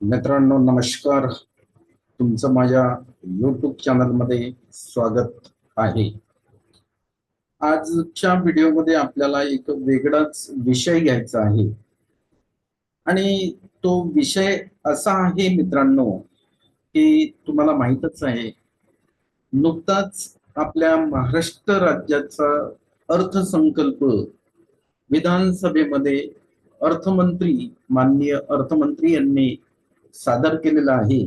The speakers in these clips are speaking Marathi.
मित्रांनो नमस्कार. तुमचं माझ्या युट्यूब चॅनलमध्ये स्वागत आहे. आजच्या व्हिडिओमध्ये आपल्याला एक वेगळाच विषय घ्यायचा आहे. आणि तो विषय असा आहे मित्रांनो की तुम्हाला माहीतच आहे नुकताच आपल्या महाराष्ट्र राज्याचा अर्थसंकल्प विधानसभेमध्ये अर्थमंत्री माननीय अर्थमंत्री यांनी सादर केलेला आहे.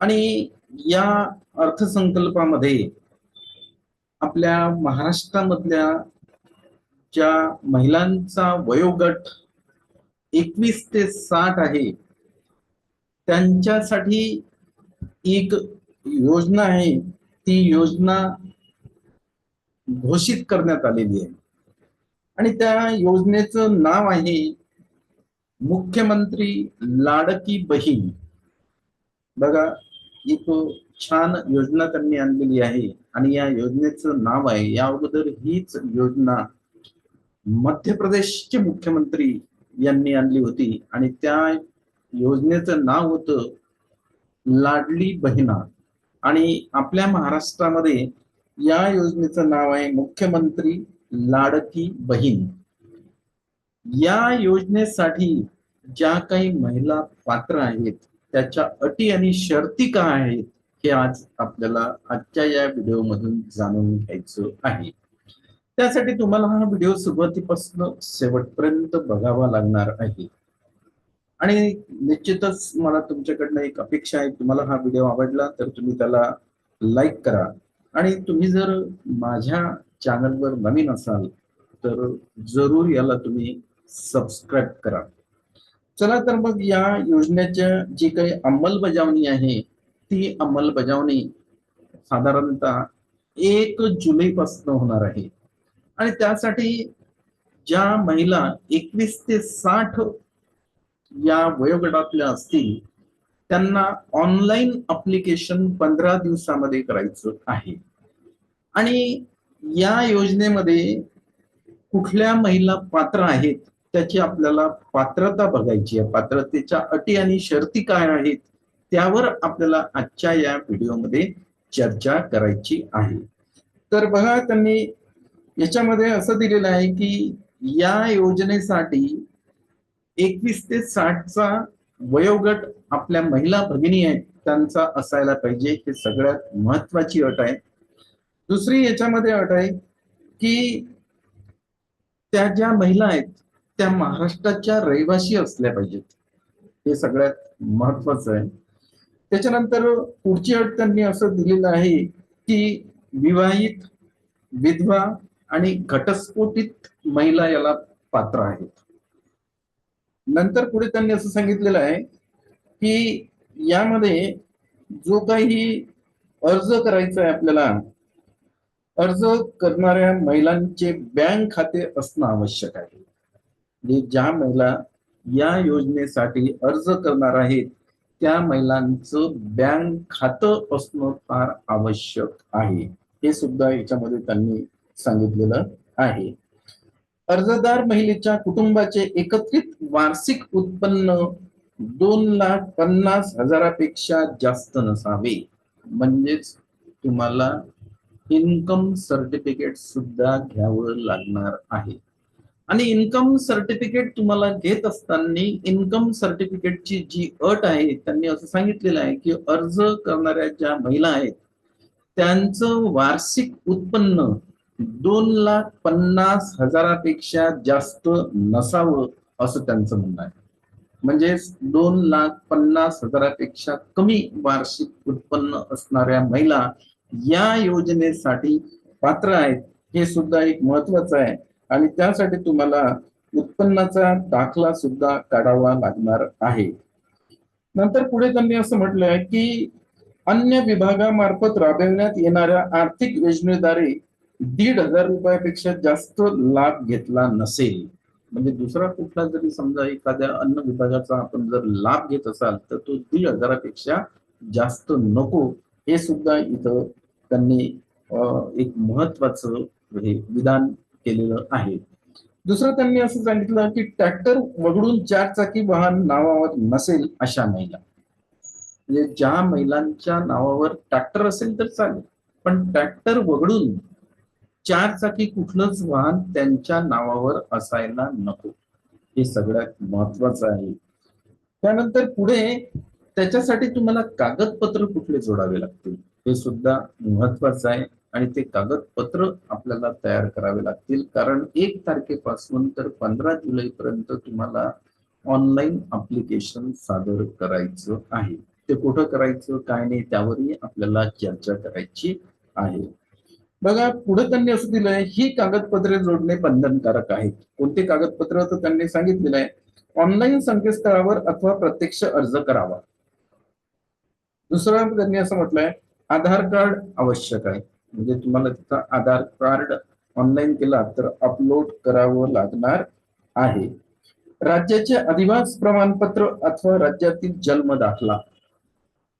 आणि या अर्थसंकल्पामध्ये आपल्या महाराष्ट्रामधल्या ज्या महिलांचा वयोगट एकवीस ते साठ आहे त्यांच्यासाठी एक योजना आहे. ती योजना घोषित करण्यात आलेली आहे. आणि त्या योजनेचं नाव आहे मुख्यमंत्री लाडकी बहीण. बघा एक छान योजना त्यांनी आणलेली आहे आणि या योजनेचं नाव आहे. या अगोदर हीच योजना मध्य प्रदेशचे मुख्यमंत्री यांनी आणली होती आणि त्या योजनेचं नाव होतं लाडली बहिणा. आणि आपल्या महाराष्ट्रामध्ये या योजनेचं नाव आहे मुख्यमंत्री लाडकी बहीण. या योजनेसाठी ज्या काही महिला पात्र आहेत त्याच्या अटी आणि शर्ती काय आहेत हे आज आपल्याला आजच्या या व्हिडिओ मधून जाणून घ्यायचं आहे. त्यासाठी तुम्हाला हा व्हिडिओ सुरुवातीपासून शेवटपर्यंत बघावा लागणार आहे. आणि निश्चितच मला तुमच्याकडनं एक अपेक्षा आहे तुम्हाला हा व्हिडिओ आवडला तर तुम्ही त्याला लाईक करा. आणि तुम्ही जर माझ्या चॅनलवर नवीन असाल तर जरूर याला तुम्ही सबस्क्राईब करा. चला तर मग या योजनेच्या जी काही अंमलबजावणी आहे ती अंमलबजावणी साधारणतः एक जुलैपासून होणार आहे. आणि त्यासाठी ज्या महिला एकवीस ते साठ या वयोगटातल्या असतील त्यांना ऑनलाईन अप्लिकेशन पंधरा दिवसामध्ये करायचं आहे. आणि या योजनेमध्ये कुठल्या महिला पात्र आहेत त्याची आपल्याला पात्रता बघायची आहे. पात्रतेच्या अटी आणि शर्ती काय आहेत त्यावर आपल्याला आजच्या या व्हिडिओमध्ये चर्चा करायची आहे. तर बघा त्यांनी याच्यामध्ये असं दिलेलं आहे की या योजनेसाठी एकवीस ते साठचा वयोगट आपल्या महिला भगिनी आहेत त्यांचा असायला पाहिजे. हे सगळ्यात महत्वाची अट आहे. दुसरी याच्यामध्ये अट आहे की त्या ज्या महिला आहेत त्या महाराष्ट्राच्या रहिवासी असल्या पाहिजेत. हे सगळ्यात महत्वाचं आहे. त्याच्यानंतर पुढची अट त्यांनी असं दिलेलं आहे की विवाहित विधवा आणि घटस्फोटित महिला याला पात्र आहेत. नंतर पुढे त्यांनी असं सांगितलेलं आहे की यामध्ये जो काही अर्ज करायचा आहे आपल्याला अर्ज करणाऱ्या महिलांचे बँक खाते असणं आवश्यक आहे. ज्या महिला या योजनेसाठी अर्ज करणार आहेत त्या महिलांचं बँक खातं असणं फार आवश्यक आहे. हे सुद्धा याच्यामध्ये त्यांनी सांगितलेलं आहे. अर्जदार महिलेच्या कुटुंबाचे एकत्रित वार्षिक उत्पन्न दोन लाख पन्नास हजारापेक्षा जास्त नसावे. म्हणजेच तुम्हाला इन्कम सर्टिफिकेट सुद्धा घ्यावं लागणार आहे. आणि इन्कम सर्टिफिकेट तुम्हाला घेत असताना इन्कम सर्टिफिकेटची जी अट आहे त्यांनी असं सांगितलेलं आहे की अर्ज करणाऱ्या ज्या महिला आहेत त्यांचं वार्षिक उत्पन्न दोन लाख पन्नास हजारापेक्षा जास्त नसावं असं त्यांचं म्हणणं आहे. म्हणजेच दोन लाख पन्नास हजारापेक्षा कमी वार्षिक उत्पन्न असणाऱ्या महिला या योजनेसाठी पात्र आहेत हे सुद्धा एक महत्वाचं आहे. आणि त्यासाठी तुम्हाला उत्पन्नाचा दाखला सुद्धा काढावा लागणार आहे. नंतर पुढे त्यांनी असं म्हटलंय की अन्य विभागामार्फत राबविण्यात येणाऱ्या आर्थिक योजनेद्वारे दीड हजार रुपयापेक्षा जास्त लाभ घेतला नसेल. म्हणजे दुसरा कुठला जरी समजा एखाद्या अन्न विभागाचा आपण जर लाभ घेत असाल तर तो दीड हजारापेक्षा जास्त नको. हे सुद्धा इथं त्यांनी एक महत्वाचं हे विधान केलेलं आहे. दुसरं त्यांनी असं सांगितलं की ट्रॅक्टर वगळून चार चाकी वाहन नावावर नसेल अशा महिला. म्हणजे ज्या महिलांच्या नावावर ट्रॅक्टर असेल तर चालेल पण ट्रॅक्टर वगळून चार चाकी कुठलंच वाहन त्यांच्या नावावर असायला नको. हे सगळ्यात महत्वाचं आहे. त्यानंतर पुढे त्याच्यासाठी तुम्हाला कागदपत्र कुठले जोडावे लागतील हे सुद्धा महत्वाचं आहे. आणि ते कागदपत्र आपल्याला तयार करावे लागतील. कारण एक तारखेपासून तर पंधरा जुलैपर्यंत तुम्हाला ऑनलाईन अप्लिकेशन सादर करायचं आहे. ते कुठं करायचं काय नाही त्यावरही आपल्याला चर्चा करायची आहे. बघा पुढे त्यांनी असं दिलंय ही कागदपत्रे जोडणे बंधनकारक आहेत. कोणते कागदपत्र? तर त्यांनी सांगितलेलं आहे ऑनलाईन संकेतस्थळावर अथवा प्रत्यक्ष अर्ज करावा. दुसरं त्यांनी असं म्हटलंय आधार कार्ड आवश्यक आहे. म्हणजे तुम्हाला तिथं आधार कार्ड ऑनलाईन केला तर अपलोड करावं लागणार आहे. राज्याचे अधिवास प्रमाणपत्र अथवा राज्यातील जन्म दाखला.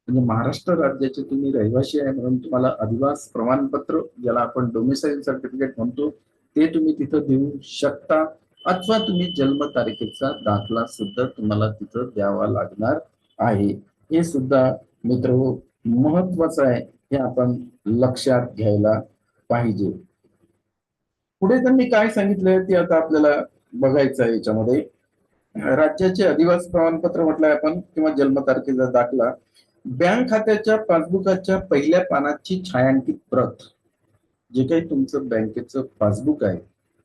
म्हणजे महाराष्ट्र राज्याचे तुम्ही रहिवासी आहे म्हणून तुम्हाला अधिवास प्रमाणपत्र ज्याला आपण डोमिसाईल सर्टिफिकेट म्हणतो ते तुम्ही तिथं देऊ शकता. अथवा तुम्ही जन्म तारखेचा दाखला सुद्धा तुम्हाला तिथं द्यावा लागणार आहे. हे सुद्धा मित्र हो, महत्वाचं आहे. हे आपण लक्षात घ्यायला पाहिजे. पुढे त्यांनी काय सांगितलंय ते आता आपल्याला बघायचं आहे याच्यामध्ये. राज्याचे अधिवास प्रमाणपत्र म्हटलंय आपण किंवा जन्मतारखेचा दाखला. बँक खात्याच्या पासबुकाच्या पहिल्या पानाची छायांकित प्रत. जे काही तुमचं बँकेचं पासबुक आहे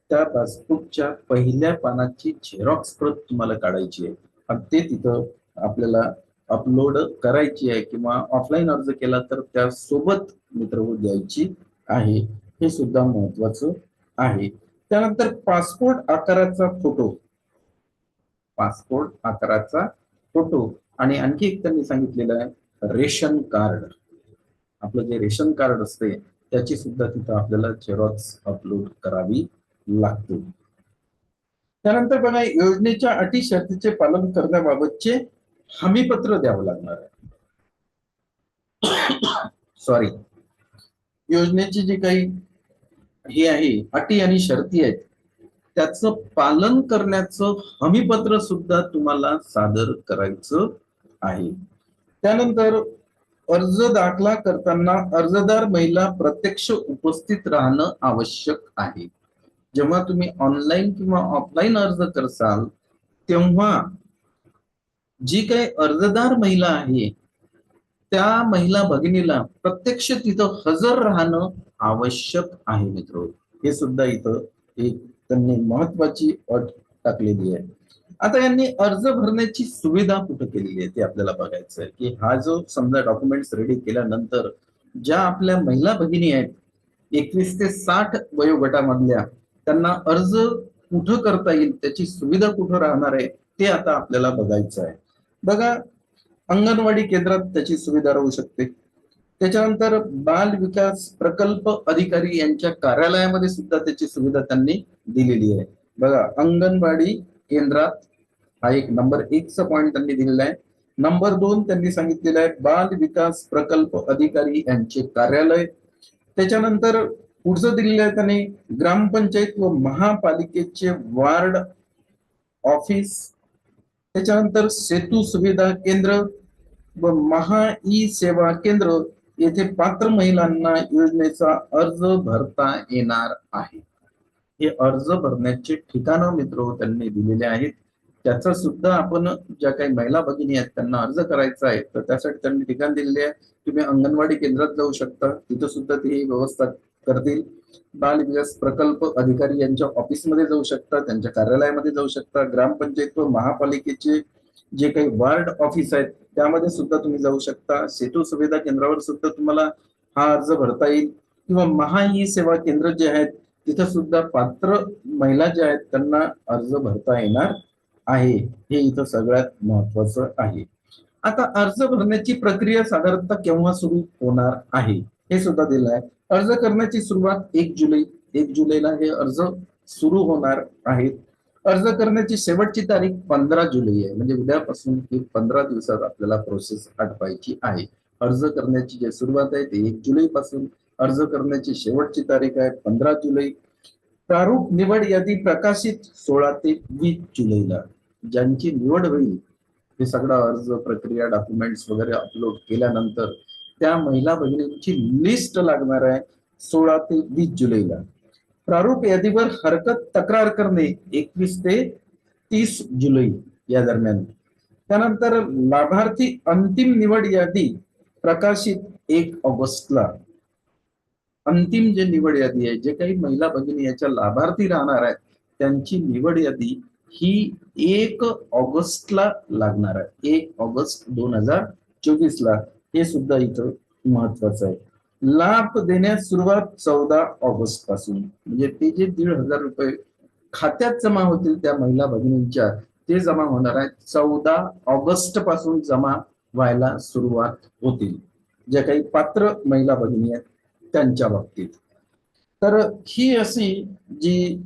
त्या पासबुकच्या पहिल्या पानाची झेरॉक्स प्रत तुम्हाला काढायची आहे. आणि ते तिथं आपल्याला अपलोड करायची आहे किंवा ऑफलाईन अर्ज केला तर त्या सोबत मित्र द्यायची आहे. हे सुद्धा महत्वाचं आहे. त्यानंतर पासपोर्ट आकाराचा फोटो पासपोर्ट आकाराचा फोटो आणि आणखी एक त्यांनी सांगितलेलं आहे रेशन कार्ड. आपलं जे रेशन कार्ड असते त्याची सुद्धा तिथं आपल्याला झेरॉक्स अपलोड करावी लागते. त्यानंतर बघा योजनेच्या अटी शर्तीचे पालन करण्याबाबतचे हमीपत्र द्यावं लागणार आहे. सॉरी योजनेची जी काही हे आहे अटी आणि शर्ती आहेत त्याचं पालन करण्याचं हमीपत्र सुद्धा तुम्हाला सादर करायचं आहे. त्यानंतर अर्ज दाखला करताना अर्जदार महिला प्रत्यक्ष उपस्थित राहणं आवश्यक आहे. जेव्हा तुम्ही ऑनलाईन किंवा ऑफलाईन अर्ज करसाल तेव्हा जी काही अर्जदार महिला आहे त्या महिला भगिनीला प्रत्यक्ष तिथं हजर राहणं आवश्यक आहे मित्र. हे सुद्धा इथं एक त्यांनी महत्वाची अट टाकलेली आहे. आता यांनी अर्ज भरण्याची सुविधा कुठं केलेली आहे ते आपल्याला बघायचं आहे. की हा जो समजा डॉक्युमेंट्स रेडी केल्यानंतर ज्या आपल्या महिला भगिनी आहेत एकवीस ते साठ वयोगटामधल्या त्यांना अर्ज कुठं करता येईल त्याची सुविधा कुठं राहणार आहे ते आता आपल्याला बघायचं आहे. बघा अंगणवाडी केंद्रात त्याची सुविधा राहू शकते. त्याच्यानंतर बाल विकास प्रकल्प अधिकारी यांच्या कार्यालयामध्ये सुद्धा त्याची सुविधा त्यांनी दिलेली आहे. बघा अंगणवाडी केंद्रात हा एक नंबर एकचा पॉईंट त्यांनी दिलेला आहे. नंबर दोन त्यांनी सांगितलेला आहे बाल विकास प्रकल्प अधिकारी यांचे कार्यालय. त्याच्यानंतर पुढचं दिलेलं आहे त्यांनी ग्रामपंचायत व महापालिकेचे वार्ड ऑफिस. त्याच्यानंतर सेतू सुविधा केंद्र व महा ई सेवा केंद्र येथे पात्र महिलांना योजनेचा अर्ज भरता येणार आहे. हे अर्ज भरण्याचे ठिकाणं मित्र त्यांनी दिलेले आहेत. त्याचा सुद्धा आपण ज्या काही महिला भगिनी आहेत त्यांना अर्ज करायचा आहे तर त्यासाठी त्यांनी ठिकाण दिलेले आहे. तुम्ही अंगणवाडी केंद्रात जाऊ शकता. तिथं सुद्धा ते व्यवस्था करतील. बाल विकास प्रकल्प अधिकारी यांच्या ऑफिसमध्ये जाऊ शकता त्यांच्या कार्यालयामध्ये जाऊ शकता ग्रामपंचायत व महापालिकेचे जे काही वार्ड ऑफिस आहेत त्यामध्ये सुद्धा तुम्ही जाऊ शकता. सेतू सुविधा केंद्रावर सुद्धा तुम्हाला हा अर्ज भरता येईल. किंवा महा ई सेवा केंद्र जे आहेत तिथं सुद्धा पात्र महिला ज्या आहेत त्यांना अर्ज भरता येणार आहे. हे इथं सगळ्यात महत्वाचं आहे. आता अर्ज भरण्याची प्रक्रिया साधारणतः केव्हा सुरू होणार आहे? हे सुद्धा दिलं आहे अर्ज करण्याची सुरुवात एक जुलै एक जुलैला हे अर्ज सुरू होणार आहेत. अर्ज करण्याची शेवटची तारीख पंधरा जुलै आहे. म्हणजे उद्यापासून ही पंधरा दिवसात आपल्याला प्रोसेस आटवायची आहे. अर्ज करण्याची जी सुरुवात आहे ते एक जुलै पासून अर्ज करण्याची शेवटची तारीख आहे पंधरा जुलै. प्रारूप निवड यादी प्रकाशित सोळा ते वीस जुलैला. ज्यांची निवड होईल हे सगळा अर्ज प्रक्रिया डॉक्युमेंट्स वगैरे अपलोड केल्यानंतर त्या महिला भगिनींची लिस्ट लागणार आहे सोळा ते वीस जुलैला. प्रारूप यादीवर हरकत तक्रार करणे एकवीस ते तीस जुलै या दरम्यान. त्यानंतर लाभार्थी अंतिम निवड यादी प्रकाशित एक ऑगस्टला. अंतिम जे निवड यादी आहे जे काही महिला भगिनी याच्या लाभार्थी राहणार आहेत त्यांची निवड यादी ही एक ऑगस्टला लागणार आहे. एक ऑगस्ट दोन हजार चोवीस ला हे सुद्धा इथं महत्वाचं आहे. लाभ देण्यास सुरुवात चौदा ऑगस्टपासून. म्हणजे ते जे दीड हजार रुपये खात्यात जमा होतील त्या महिला भगिनींच्या ते जमा होणार आहे चौदा ऑगस्टपासून जमा व्हायला सुरुवात होतील. ज्या काही पात्र महिला भगिनी आहेत त्यांच्या बाबतीत. तर ही अशी जी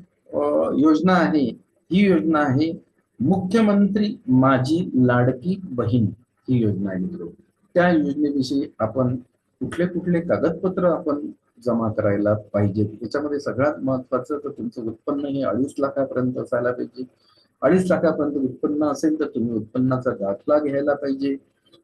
योजना आहे ही योजना आहे मुख्यमंत्री माझी लाडकी बहीण. ही योजना आहे त्या योजनेविषयी आपण कुठले कुठले कागदपत्र आपण जमा करायला पाहिजे याच्यामध्ये सगळ्यात महत्वाचं तर तुमचं उत्पन्न हे अडीच लाखापर्यंत असायला पाहिजे. अडीच लाखापर्यंत उत्पन्न असेल तर तुम्ही उत्पन्नाचा दाखला घ्यायला पाहिजे.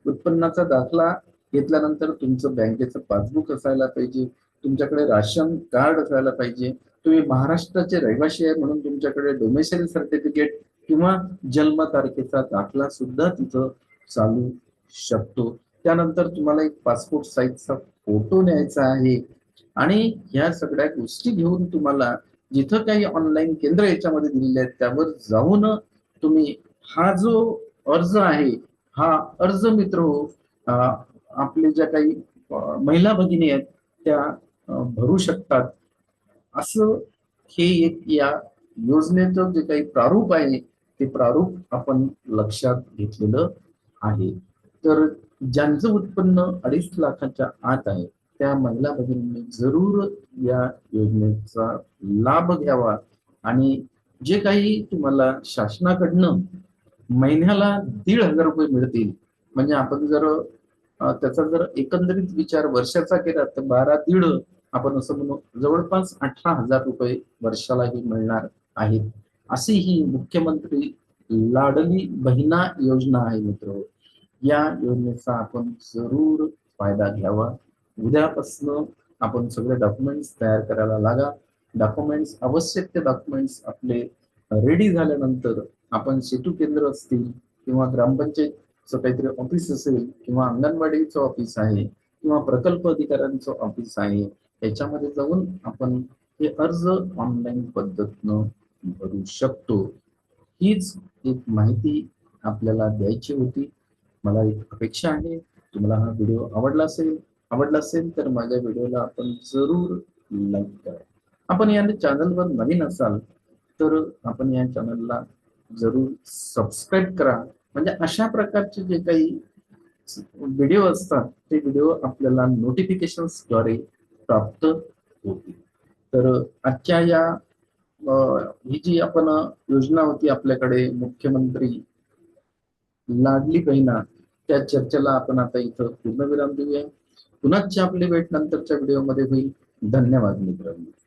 उत्पन्नाचा दाखला घेतल्यानंतर तुमचं बँकेचं पासबुक असायला पाहिजे. तुमच्याकडे राशन कार्ड असायला पाहिजे. तुम्ही महाराष्ट्राचे रहिवासी आहे म्हणून तुमच्याकडे डोमेसाईल सर्टिफिकेट किंवा जन्म तारखेचा दाखला सुद्धा तिथं चालू शकतो. त्यानंतर तुम्हाला एक पासपोर्ट साईजचा फोटो न्यायचा आहे. आणि ह्या सगळ्या गोष्टी घेऊन तुम्हाला जिथं काही ऑनलाईन केंद्र याच्यामध्ये दिलेले आहेत त्यावर जाऊन तुम्ही हा जो अर्ज आहे हा अर्ज मित्र आपले ज्या काही महिला भगिनी आहेत त्या भरू शकतात. असं हे एक या योजनेचं जे काही प्रारूप आहे ते प्रारूप आपण लक्षात घेतलेलं आहे. तर ज्यांचं उत्पन्न अडीच लाखाच्या आत आहे त्या महिला भगिनींनी जरूर या योजनेचा लाभ घ्यावा. आणि जे काही तुम्हाला शासनाकडनं महिन्याला दीड हजार रुपये मिळतील म्हणजे आपण जर त्याचा जर एकंदरीत विचार वर्षाचा केला तर बारा दीड आपण असं म्हणू जवळपास अठरा हजार रुपये वर्षालाही मिळणार आहेत. अशी ही मुख्यमंत्री लाडली बहिणा योजना आहे मित्र. या योजनेचा आपण जरूर फायदा घ्यावा. उद्यापासनं आपण सगळे डॉक्युमेंट्स तयार करायला लागा. डॉक्युमेंट्स आवश्यक ते डॉक्युमेंट्स आपले रेडी झाल्यानंतर आपण सेतू केंद्र असतील किंवा ग्रामपंचायतचं काहीतरी ऑफिस असेल किंवा अंगणवाडीचं ऑफिस आहे किंवा प्रकल्प अधिकाऱ्यांचं ऑफिस आहे याच्यामध्ये जाऊन आपण हे अर्ज ऑनलाईन पद्धतीनं भरू शकतो. हीच एक माहिती आपल्याला द्यायची होती. मला एक अपेक्षा आहे. तुम्हाला हा व्हिडिओ आवडला असेल आवडला असेल तर माझ्या व्हिडिओला आपण जरूर लाईक करा. आपण या चॅनलवर नवीन असाल तर आपण या चॅनलला जरूर सबस्क्राईब करा. म्हणजे अशा प्रकारचे जे काही व्हिडिओ असतात ते व्हिडिओ आपल्याला नोटिफिकेशन्सद्वारे प्राप्त होतील. तर आजच्या या ही जी आपण योजना होती आपल्याकडे मुख्यमंत्री लाडली बहिणा त्या चर्चेला आपण आता इथं पूर्णविराम देऊया. पुन्हा आपली भेट नंतरच्या व्हिडिओमध्ये होईल. धन्यवाद मित्रांनो.